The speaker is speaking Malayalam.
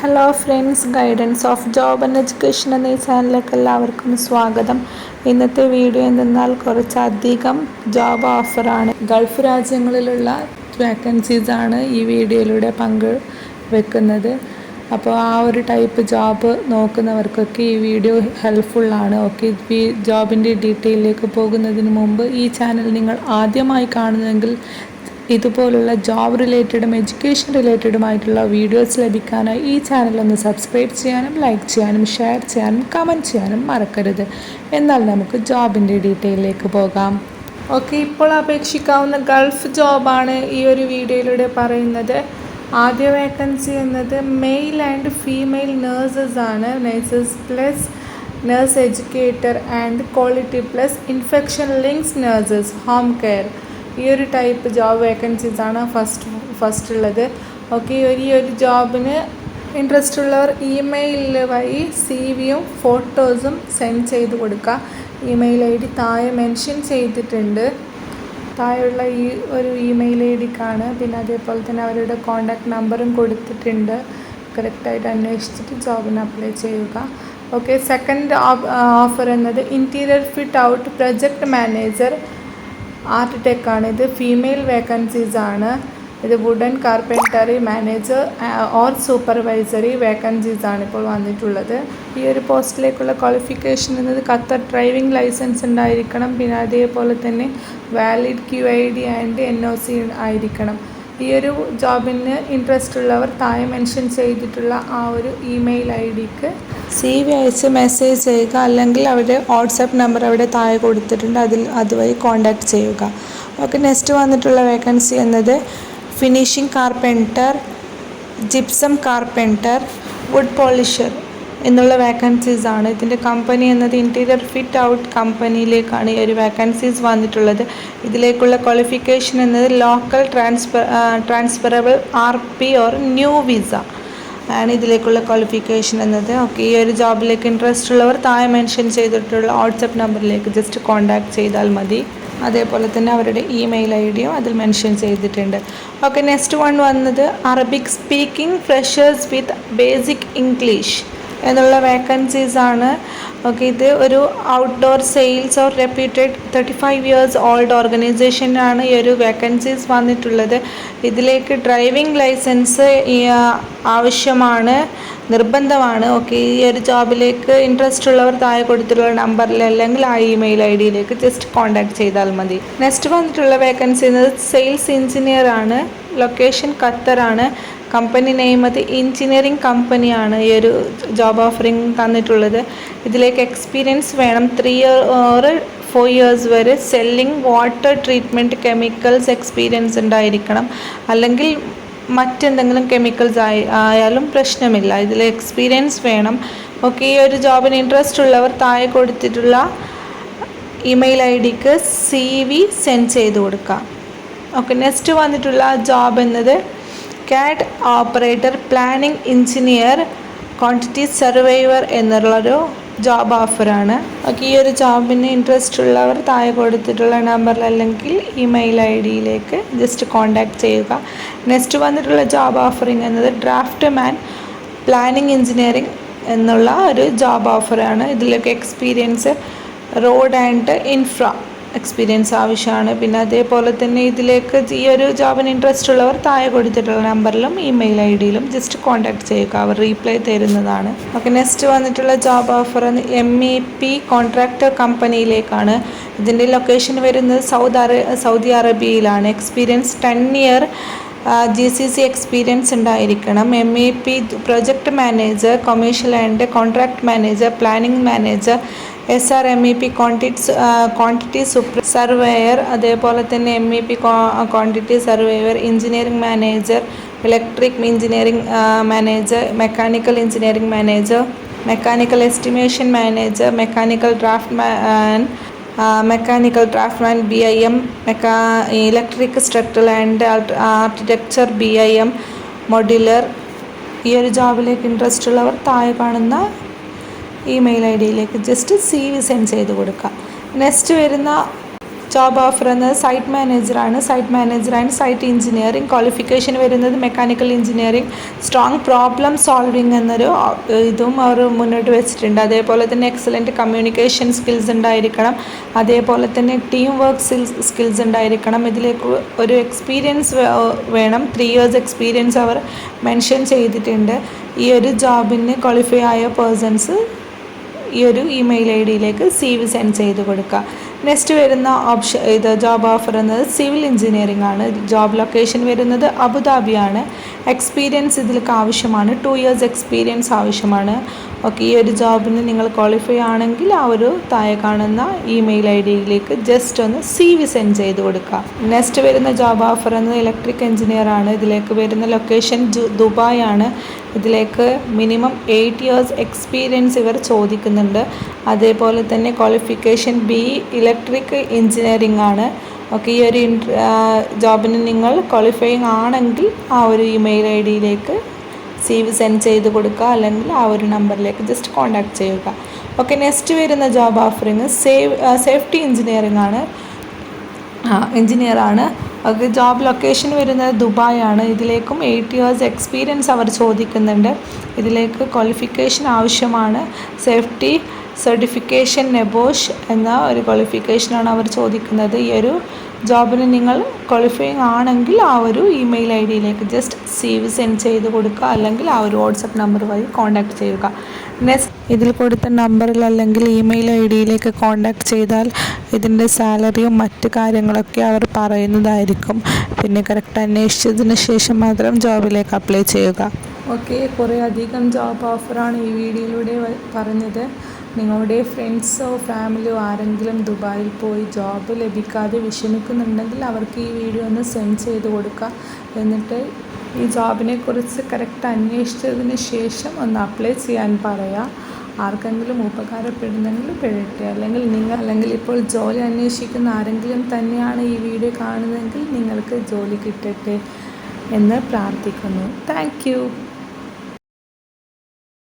Hello friends guidance of job and education എന്ന ഈ ചാനലിലേക്ക് എല്ലാവർക്കും സ്വാഗതം. ഇന്നത്തെ വീഡിയോ എന്തെന്നാൽ കുറച്ചധികം ജോബ് ഓഫറാണ് ഗൾഫ് രാജ്യങ്ങളിലുള്ള വേക്കൻസീസ് ആണ് ഈ വീഡിയോയിലൂടെ പങ്ക് വെക്കുന്നത്. അപ്പോൾ ആ ഒരു ടൈപ്പ് ജോബ് നോക്കുന്നവർക്കൊക്കെ ഈ വീഡിയോ ഹെൽപ്ഫുള്ളാണ് ഓക്കെ ജോബിന്റെ ഡീറ്റെയിലേക്ക് പോകുന്നതിന് മുമ്പ് ഈ ചാനൽ നിങ്ങൾ ആദ്യമായി കാണുന്നതെങ്കിൽ ഇതുപോലുള്ള ജോബ് റിലേറ്റഡും എഡ്യൂക്കേഷൻ റിലേറ്റഡുമായിട്ടുള്ള വീഡിയോസ് ലഭിക്കാനായി ഈ ചാനൽ ഒന്ന് സബ്സ്ക്രൈബ് ചെയ്യാനും ലൈക്ക് ചെയ്യാനും ഷെയർ ചെയ്യാനും കമന്റ് ചെയ്യാനും മറക്കരുത്. എന്നാൽ നമുക്ക് ജോബിന്റെ ഡീറ്റെയിലേക്ക് പോകാം. ഓക്കെ ഇപ്പോൾ അപേക്ഷിക്കാവുന്ന ഗൾഫ് ജോബാണ് ഈ ഒരു വീഡിയോയിലൂടെ പറയുന്നത്. ആദ്യ വേക്കൻസി എന്നത് മെയിൽ ആൻഡ് ഫീമെയിൽ നേഴ്സസ് ആണ്. Nurses plus nurse educator and quality plus infection links nurses home care ഈ ഒരു ടൈപ്പ് ജോബ് വേക്കൻസീസ് ആണ് ഫസ്റ്റ് ഫസ്റ്റ് ഉള്ളത്. ഓക്കെ ഈ ഒരു ജോബിന് ഇൻട്രസ്റ്റ് ഉള്ളവർ ഇമെയിൽ വഴി സി വിയും ഫോട്ടോസും സെൻഡ് ചെയ്ത് കൊടുക്കുക ഇമെയിൽ ഐ ഡി താഴെ മെൻഷൻ ചെയ്തിട്ടുണ്ട്. താഴെയുള്ള ഈ ഒരു ഇമെയിൽ ഐ ഡിക്കാണ് പിന്നെ അതേപോലെ തന്നെ അവരുടെ കോണ്ടാക്ട് നമ്പറും കൊടുത്തിട്ടുണ്ട്. കറക്റ്റായിട്ട് അന്വേഷിച്ചിട്ട് ജോബിന് അപ്ലൈ ചെയ്യുക. ഓക്കെ സെക്കൻഡ് ഓഫർ എന്നത് interior fit out project manager art ആണ്. ഇത് ഫീമെയിൽ വേക്കൻസീസ് ആണ്. ഇത് wooden carpentry manager or supervisory vacancies ആണ് ഇപ്പോൾ വന്നിട്ടുള്ളത്. ഈ ഒരു പോസ്റ്റിലേക്കുള്ള ക്വാളിഫിക്കേഷൻ എന്നത് ഖത്തർ ഡ്രൈവിംഗ് ലൈസൻസ് ഉണ്ടായിരിക്കണം. പിന്നെ അതേപോലെ തന്നെ valid Q I D and N O C ആയിരിക്കണം. ഈ ഒരു ജോബിന് ഇൻട്രസ്റ്റ് ഉള്ളവർ താഴെ മെൻഷൻ ചെയ്തിട്ടുള്ള ആ ഒരു ഇമെയിൽ ഐ ഡിക്ക് സി വി അയച്ച് മെസ്സേജ് ചെയ്യുക അല്ലെങ്കിൽ അവരുടെ വാട്സാപ്പ് നമ്പർ അവിടെ താഴെ കൊടുത്തിട്ടുണ്ട്. അതിൽ അതുവഴി കോൺടാക്റ്റ് ചെയ്യുക. ഓക്കെ നെക്സ്റ്റ് വന്നിട്ടുള്ള വേക്കൻസി എന്നത് finishing carpenter gypsum carpenter wood polisher എന്നുള്ള വേക്കൻസീസ് ആണ്. ഇതിന്റെ കമ്പനി എന്നത് ഇന്റീരിയർ ഫിറ്റ് ഔട്ട് കമ്പനിയിലേക്കാണ് ഈ ഒരു വേക്കൻസീസ് വന്നിട്ടുള്ളത്. ഇതിലേക്കുള്ള ക്വാളിഫിക്കേഷൻ എന്നത് local transfer transferable R P or new visa ആണ് ഇതിലേക്കുള്ള ക്വാളിഫിക്കേഷൻ എന്നത്. ഓക്കെ ഈ ഒരു ജോബിലേക്ക് ഇൻട്രസ്റ്റ് ഉള്ളവർ താഴെ മെൻഷൻ ചെയ്തിട്ടുള്ള വാട്സപ്പ് നമ്പറിലേക്ക് ജസ്റ്റ് കോൺടാക്ട് ചെയ്താൽ മതി. അതേപോലെ തന്നെ അവരുടെ ഇമെയിൽ ഐ ഡിയും അതിൽ മെൻഷൻ ചെയ്തിട്ടുണ്ട്. ഓക്കെ നെക്സ്റ്റ് വൺ വന്നത് Arabic speaking freshers with basic English എന്നുള്ള വേക്കൻസീസ് ആണ്. ഓക്കെ ഇത് ഒരു outdoor sales or reputed thirty five years old ഓർഗനൈസേഷനാണ് ഈ ഒരു വേക്കൻസീസ് വന്നിട്ടുള്ളത്. ഇതിലേക്ക് ഡ്രൈവിംഗ് ലൈസൻസ് ആവശ്യമാണ് നിർബന്ധമാണ്. ഓക്കെ ഈ ഒരു ജോബിലേക്ക് ഇൻട്രസ്റ്റ് ഉള്ളവർ താഴെ കൊടുത്തിട്ടുള്ള നമ്പറിൽ അല്ലെങ്കിൽ ആ ഇമെയിൽ ഐ ഡിയിലേക്ക് ജസ്റ്റ് കോൺടാക്ട് ചെയ്താൽ മതി. നെക്സ്റ്റ് വന്നിട്ടുള്ള വേക്കൻസി എന്നത് സെയിൽസ് എഞ്ചിനീയർ ആണ്. ലൊക്കേഷൻ ഖത്തറാണ് കമ്പനി നെയിം അത് എഞ്ചിനീയറിംഗ് കമ്പനിയാണ് ഈ ഒരു ജോബ് ഓഫറിംഗ് തന്നിട്ടുള്ളത്. ഇതിലേക്ക് എക്സ്പീരിയൻസ് വേണം. Three year or four years വരെ selling water treatment chemicals experience ഉണ്ടായിരിക്കണം. അല്ലെങ്കിൽ മറ്റെന്തെങ്കിലും കെമിക്കൽസ് ആയി ആയാലും പ്രശ്നമില്ല. ഇതിൽ എക്സ്പീരിയൻസ് വേണം. ഓക്കെ ഈ ഒരു ജോബിന് ഇൻട്രസ്റ്റ് ഉള്ളവർ താഴെ കൊടുത്തിട്ടുള്ള ഇമെയിൽ ഐ ഡിക്ക് സി വി സെൻഡ് ചെയ്ത് കൊടുക്കാം. ഓക്കെ നെക്സ്റ്റ് വന്നിട്ടുള്ള ജോബ് എന്നത് CAD operator planning engineer quantity surveyor എന്നുള്ളൊരു ജോബ് ഓഫറാണ് ഓക്കെ ഈ ഒരു ജോബിന് ഇൻട്രസ്റ്റ് ഉള്ളവർ താഴെ കൊടുത്തിട്ടുള്ള നമ്പറിൽ അല്ലെങ്കിൽ ഇമെയിൽ ഐ ഡിയിലേക്ക് ജസ്റ്റ് കോൺടാക്ട് ചെയ്യുക. നെക്സ്റ്റ് വന്നിട്ടുള്ള ജോബ് ഓഫറിങ് എന്നത് ഡ്രാഫ്റ്റ് മാൻ പ്ലാനിംഗ് എഞ്ചിനീയറിംഗ് എന്നുള്ള ഒരു ജോബ് ഓഫറാണ് ഇതിലൊക്കെ experience road and infra experience ആവശ്യമാണ്. പിന്നെ അതേപോലെ തന്നെ ഇതിലേക്ക് ഈ ഒരു ജോബിന് ഇൻട്രസ്റ്റ് ഉള്ളവർ താഴെ കൊടുത്തിട്ടുള്ള നമ്പറിലും ഇമെയിൽ ഐ ഡിയിലും ജസ്റ്റ് കോൺടാക്ട് ചെയ്യുക. അവർ റീപ്ലൈ തരുന്നതാണ്. ഓക്കെ നെക്സ്റ്റ് വന്നിട്ടുള്ള job offer M E P contractor കമ്പനിയിലേക്കാണ് ഇതിന്റെ ലൊക്കേഷൻ വരുന്നത് സൗദി അറേ Saudi അറേബ്യയിലാണ്. Experience ten year G C C experience ഉണ്ടായിരിക്കണം. M E P project manager commercial and contract manager planning manager S R M E P quantity quantity super surveyor അതേപോലെ തന്നെ M E P quantity surveyor engineering manager electric engineering manager mechanical engineering manager mechanical estimation manager mechanical draft man mechanical draft man B I M മെക്കാ electric structure and architecture B I M modular ഈ ഒരു ജോബിലേക്ക് ഇൻട്രസ്റ്റ് ഉള്ളവർ താഴെ കാണുന്ന ഇമെയിൽ ഐ ഡിയിലേക്ക് ജസ്റ്റ് സി വി സെൻഡ് ചെയ്ത് കൊടുക്കുക നെക്സ്റ്റ് വരുന്ന ജോബ് ഓഫർ എന്നത് സൈറ്റ് മാനേജറാണ് site manager and site engineering qualification വരുന്നത് mechanical engineering strong problem solving എന്നൊരു ഇതും അവർ മുന്നോട്ട് വെച്ചിട്ടുണ്ട്. അതേപോലെ തന്നെ എക്സലന്റ് കമ്മ്യൂണിക്കേഷൻ സ്കിൽസ് ഉണ്ടായിരിക്കണം. അതേപോലെ തന്നെ ടീം വർക്ക് സ്കിൽസ് ഉണ്ടായിരിക്കണം. ഇതിലേക്ക് ഒരു എക്സ്പീരിയൻസ് വേണം. ത്രീ ഇയേഴ്സ് എക്സ്പീരിയൻസ് അവർ മെൻഷൻ ചെയ്തിട്ടുണ്ട്. ഈ ഒരു ജോബിന് ക്വാളിഫൈ ആയ പേഴ്സൺസ് ഈ ഒരു ഇമെയിൽ ഐ ഡിയിലേക്ക് സി വി സെൻഡ് ചെയ്ത് കൊടുക്കുക. നെക്സ്റ്റ് വരുന്ന ഓപ്ഷൻ ഇത് ജോബ് ഓഫർ എന്നത് സിവിൽ എഞ്ചിനീയറിംഗ് ആണ്. ജോബ് ലൊക്കേഷൻ വരുന്നത് അബുദാബിയാണ്. എക്സ്പീരിയൻസ് ഇതിലേക്ക് ആവശ്യമാണ്. ടു ഇയേഴ്സ് എക്സ്പീരിയൻസ് ആവശ്യമാണ്. ഓക്കെ ഈ ഒരു ജോബിന് നിങ്ങൾ ക്വാളിഫൈ ആണെങ്കിൽ ആ ഒരു താഴെ കാണുന്ന ഇമെയിൽ ഐ ഡിയിലേക്ക് ജസ്റ്റ് ഒന്ന് സി വി സെൻഡ് ചെയ്ത് കൊടുക്കുക. നെക്സ്റ്റ് വരുന്ന ജോബ് ഓഫർ എന്നത് ഇലക്ട്രിക് എഞ്ചിനീയർ ആണ്. ഇതിലേക്ക് വരുന്ന ലൊക്കേഷൻ ദുബായ് ആണ്. ഇതിലേക്ക് മിനിമം എയ്റ്റ് ഇയേഴ്സ് എക്സ്പീരിയൻസ് ഇവർ ചോദിക്കുന്നുണ്ട്. അതേപോലെ തന്നെ ക്വാളിഫിക്കേഷൻ ബി ഇലക്ട്രിക് എഞ്ചിനീയറിംഗ് ആണ്. ഓക്കെ ഈ ഒരു ജോബിന് നിങ്ങൾ ക്വാളിഫയിങ് ആണെങ്കിൽ ആ ഒരു ഇമെയിൽ ഐ ഡിയിലേക്ക് സി വി സെൻഡ് ചെയ്ത് കൊടുക്കുക. അല്ലെങ്കിൽ ആ ഒരു നമ്പറിലേക്ക് ജസ്റ്റ് കോൺടാക്ട് ചെയ്യുക. ഓക്കെ നെക്സ്റ്റ് വരുന്ന job offering save safety engineering ആണ്. എഞ്ചിനീയർ ആണ്. ഓക്കെ ജോബ് ലൊക്കേഷൻ വരുന്നത് ദുബായ് ആണ്. ഇതിലേക്കും എയ്റ്റ് ഇയേഴ്സ് എക്സ്പീരിയൻസ് അവർ ചോദിക്കുന്നുണ്ട്. ഇതിലേക്ക് ക്വാളിഫിക്കേഷൻ ആവശ്യമാണ്. സേഫ്റ്റി സർട്ടിഫിക്കേഷൻ നെബോഷ് എന്ന ഒരു ക്വാളിഫിക്കേഷനാണ് അവർ ചോദിക്കുന്നത്. ഈ ഒരു ജോബിന് നിങ്ങൾ ക്വാളിഫയിങ് ആണെങ്കിൽ ആ ഒരു ഇമെയിൽ ഐ ഡിയിലേക്ക് ജസ്റ്റ് സി വി സെൻഡ് ചെയ്ത് കൊടുക്കുക. അല്ലെങ്കിൽ ആ ഒരു വാട്സപ്പ് നമ്പർ വഴി കോൺടാക്ട് ചെയ്യുക. നെക്സ്റ്റ് ഇതിൽ കൊടുത്ത നമ്പറിൽ അല്ലെങ്കിൽ ഇമെയിൽ ഐ ഡിയിലേക്ക് കോൺടാക്ട് ചെയ്താൽ ഇതിന്റെ സാലറിയും മറ്റ് കാര്യങ്ങളൊക്കെ അവർ പറയുന്നതായിരിക്കും. പിന്നെ കറക്റ്റ് അന്വേഷിച്ചതിന് ശേഷം മാത്രം ജോബിലേക്ക് അപ്ലൈ ചെയ്യുക. ഓക്കെ കുറേ അധികം ജോബ് ഓഫറാണ് ഈ വീഡിയോയിലൂടെ പറഞ്ഞത്. നിങ്ങളുടെ ഫ്രണ്ട്സോ ഫാമിലിയോ ആരെങ്കിലും ദുബായിൽ പോയി ജോബ് ലഭിക്കാതെ വിഷമിക്കുന്നുണ്ടെങ്കിൽ അവർക്ക് ഈ വീഡിയോ ഒന്ന് സെൻഡ് ചെയ്ത് കൊടുക്കുക. എന്നിട്ട് ഈ ജോബിനെക്കുറിച്ച് കറക്റ്റ് അന്വേഷിച്ചതിന് ശേഷം ഒന്ന് അപ്ലൈ ചെയ്യാൻ പറയുക. ആർക്കെങ്കിലും ഉപകാരപ്പെടുന്നെങ്കിൽ പെടട്ടെ. അല്ലെങ്കിൽ നിങ്ങൾ അല്ലെങ്കിൽ ഇപ്പോൾ ജോലി അന്വേഷിക്കുന്ന ആരെങ്കിലും തന്നെയാണ് ഈ വീഡിയോ കാണുന്നതെങ്കിൽ നിങ്ങൾക്ക് ജോലി കിട്ടട്ടെ എന്ന് പ്രാർത്ഥിക്കുന്നു. താങ്ക്